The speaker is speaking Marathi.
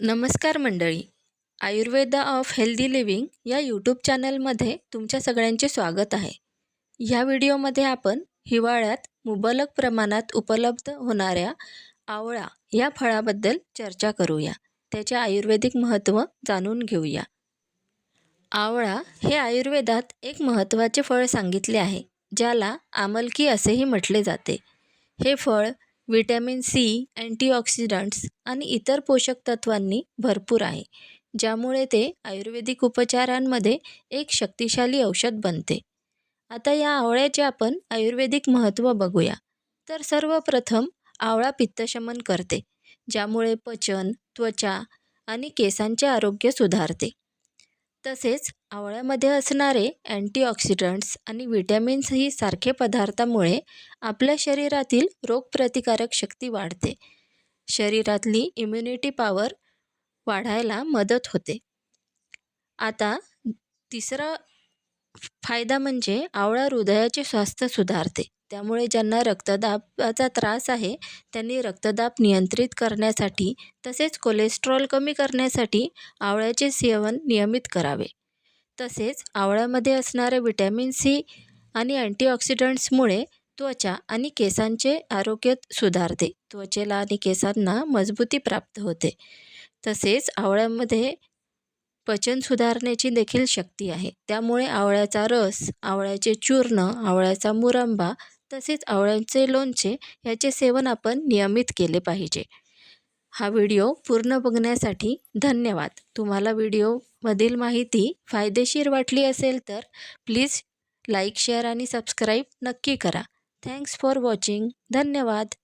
नमस्कार मंडळी. आयुर्वेदा ऑफ हेल्दी लिव्हिंग या यूट्यूब चॅनलमध्ये तुमच्या सगळ्यांचे स्वागत आहे. ह्या व्हिडिओमध्ये आपण हिवाळ्यात मुबलक प्रमाणात उपलब्ध होणाऱ्या आवळा या फळाबद्दल चर्चा करूया. त्याचे आयुर्वेदिक महत्त्व जाणून घेऊया. आवळा हे आयुर्वेदात एक महत्त्वाचे फळ सांगितले आहे ज्याला आमलकी असेही म्हटले जाते. हे फळ व्हिटॅमिन सी अँटीऑक्सिडंट्स आणि इतर पोषक तत्वांनी भरपूर आहे ज्यामुळे ते आयुर्वेदिक उपचारांमध्ये एक शक्तिशाली औषध बनते. आता या आवळ्याचे आपण आयुर्वेदिक महत्त्व बघूया. तर सर्वप्रथम आवळा पित्तशमन करते ज्यामुळे पचन त्वचा आणि केसांचे आरोग्य सुधारते. तसेच आवळ्यामध्ये असणारे अँटीऑक्सिडंट्स आणि विटॅमिन्स ही सारखे पदार्थामुळे आपल्या शरीरातील रोगप्रतिकारक शक्ती वाढते. शरीरातली इम्युनिटी पॉवर वाढायला मदत होते. आता तिसरा फायदा म्हणजे आवळा हृदयाचे स्वास्थ्य सुधारते. त्यामुळे ज्यांना रक्तदाबाचा त्रास आहे त्यांनी रक्तदाब नियंत्रित करण्यासाठी तसेच कोलेस्ट्रॉल कमी करण्यासाठी आवळ्याचे सेवन नियमित करावे. तसेच आवळ्यामध्ये असणारे विटॅमिन सी आणि अँटीऑक्सिडंट्समुळे त्वचा आणि केसांचे आरोग्य सुधारते. त्वचेला आणि केसांना मजबूती प्राप्त होते. तसेच आवळ्यामध्ये पचन सुधारण्याची देखील शक्ती आहे. त्यामुळे आवळ्याचा रस आवळ्याचे चूर्ण आवळ्याचा मुरंबा तसेच आवळ्यांचे लोणचे याचे सेवन आपण नियमित केले पाहिजे. हा व्हिडिओ पूर्ण बघण्यासाठी धन्यवाद. तुम्हाला व्हिडिओमधील माहिती फायदेशीर वाटली असेल तर प्लीज लाईक शेअर आणि सबस्क्राईब नक्की करा. Thanks for watching. धन्यवाद.